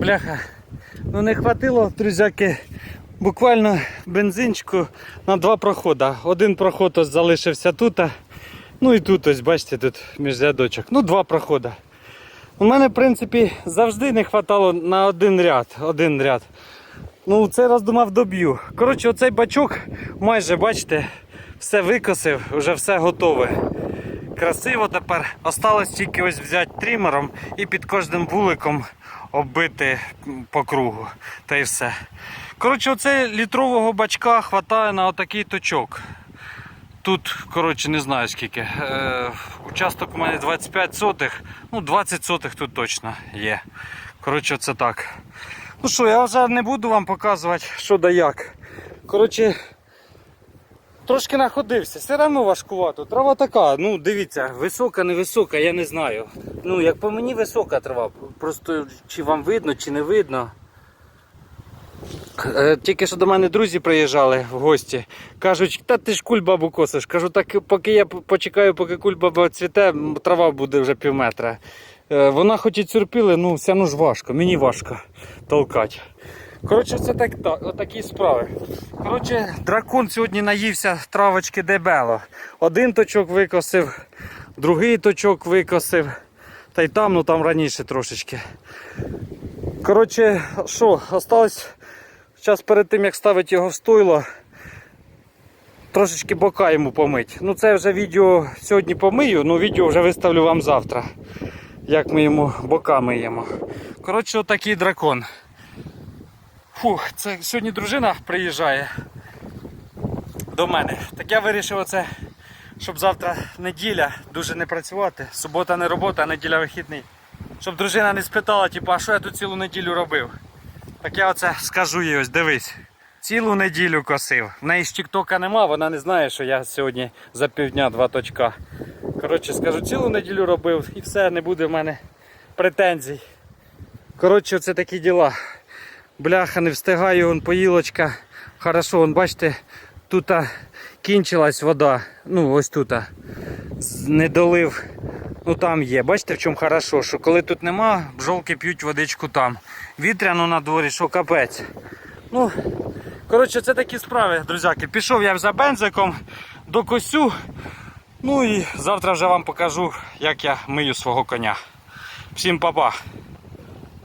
Бляха. Ну не хватило, друзяки, буквально бензинчику на два проходи. Один проход ось залишився тут. Ну і тут ось, бачите, тут між рядочок. Ну, два проходи. У мене, в принципі, завжди не хватало на один ряд. Один ряд. Ну, цей раз думав доб'ю. Коротше, оцей бачок майже, бачите, все викосив, вже все готове. Красиво тепер. Осталось тільки ось взяти трімером і під кожним вуликом оббити по кругу. Та й все. Коротше, оце літрового бачка хватає на отакий точок. Тут, коротше, не знаю скільки. Е, участок у мене 25 сотих, ну 20 сотих тут точно є. Коротше, це так. Ну що, я вже не буду вам показувати, що да як. Коротше, трошки находився, все одно важкувато. Трава така, ну дивіться, висока, невисока, я не знаю. Ну, як по мені висока трава. Просто чи вам видно, чи не видно. Е, Тільки що до мене друзі приїжджали в гості. Кажуть, та ти ж кульбабу косиш. Кажу, так поки я почекаю, поки кульбаба цвіте, трава буде вже пів метра. Е, Вона хоч і цюрпіли, ну все одно ж важко, мені важко толкати. Коротше, це так, так, отакі справи. Коротше, дракон сьогодні наївся травочки дебело. Один точок викосив, другий точок викосив. Та й там, ну там раніше трошечки. Коротше, що, осталось зараз перед тим як ставити його в стойло, трошечки бока йому помить. Ну це вже відео сьогодні помию, ну відео вже виставлю вам завтра. Як ми йому бока миємо. Коротше, отакий дракон. Фух, це сьогодні дружина приїжджає до мене. Так я вирішив оце, щоб завтра неділя дуже не працювати. Субота не робота, а неділя вихідний. Щоб дружина не спитала, типу, а що я тут цілу неділю робив. Так я оце скажу їй ось, дивись. Цілу неділю косив. В неї ж тіктока нема, вона не знає, що я сьогодні за півдня два точка. Коротше, скажу, цілу неділю робив і все, не буде в мене претензій. Коротше, це такі діла. Бляха, не встигаю, он поїлочка. Хорошо, вон, бачите, тут кінчилась вода. Ну, ось тут. Не долив. Ну там є. Бачите, в чому хорошо, що коли тут нема, бджолки п'ють водичку там. Вітряно на дворі, що капець. Ну, коротше, це такі справи, друзяки. Пішов я за бензиком до косю. Ну і завтра вже вам покажу, як я мию свого коня. Всім па-па.